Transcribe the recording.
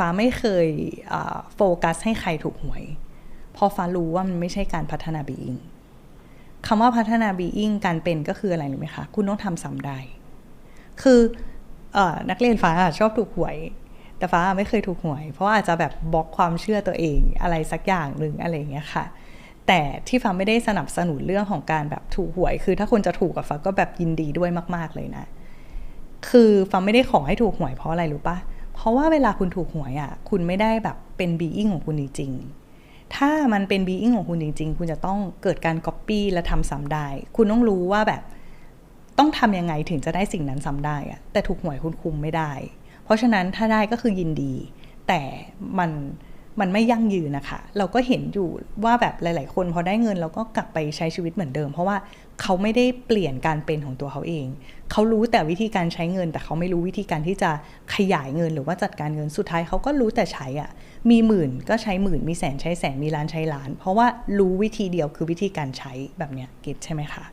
ฟ้าไม่เคยโฟกัสให้ใครถูกหวย พอฟ้ารู้ว่ามันไม่ใช่การพัฒนาบีอิงคำว่าพัฒนาบีอิงการเป็นก็คืออะไรรู้ไหมคะ คุณต้องทำซ้ำได้ คืออนักเรียนฟ้าชอบถูกหวย แต่ฟ้าไม่เคยถูกหวย เพราะอาจจะแบบบล็อกความเชื่อตัวเองอะไรสักอย่างหนึ่งอะไรอย่างเงี้ยค่ะ แต่ที่ฟ้าไม่ได้สนับสนุนเรื่องของการแบบถูกหวย คือถ้าคนจะถูกกับฟ้าก็แบบยินดีด้วยมาก ๆเลยนะ คือฟ้าไม่ได้ขอให้ถูกหวยเพราะอะไรรู้ปะ เพราะว่าเวลาคุณถูกหวยอะ่ะคุณไม่ได้แบบเป็นบีอิงของคุณจริงๆถ้ามันเป็นบีอิงของคุณจริงๆ คุณจะต้องเกิดการก๊อปปี้และทำซ้ำได้ คุณต้องรู้ว่าแบบต้องทำยังไงถึงจะได้สิ่งนั้นซ้ำได้อะแต่ถูกหวยคุณคุมไม่ได้ เพราะฉะนั้นถ้าได้ก็คือยินดี แต่มัน มันไม่ยั่งยืนนะคะ เราก็เห็นอยู่ว่าแบบหลาย ๆ คนพอได้เงินเราก็กลับไปใช้ชีวิตเหมือนเดิม เพราะว่าเขาไม่ได้เปลี่ยนการเป็นของตัวเขาเอง เขารู้แต่วิธีการใช้เงิน แต่เขาไม่รู้วิธีการที่จะขยายเงินหรือว่าจัดการเงินสุดท้ายเขาก็รู้แต่ใช้อะ่ะ มีหมื่นก็ใช้หมื่น มีแสนใช้แสน มีล้านใช้ล้าน เพราะว่ารู้วิธีเดียวคือวิธีการใช้แบบเนี้ยเก็ตใช่ไหมคะ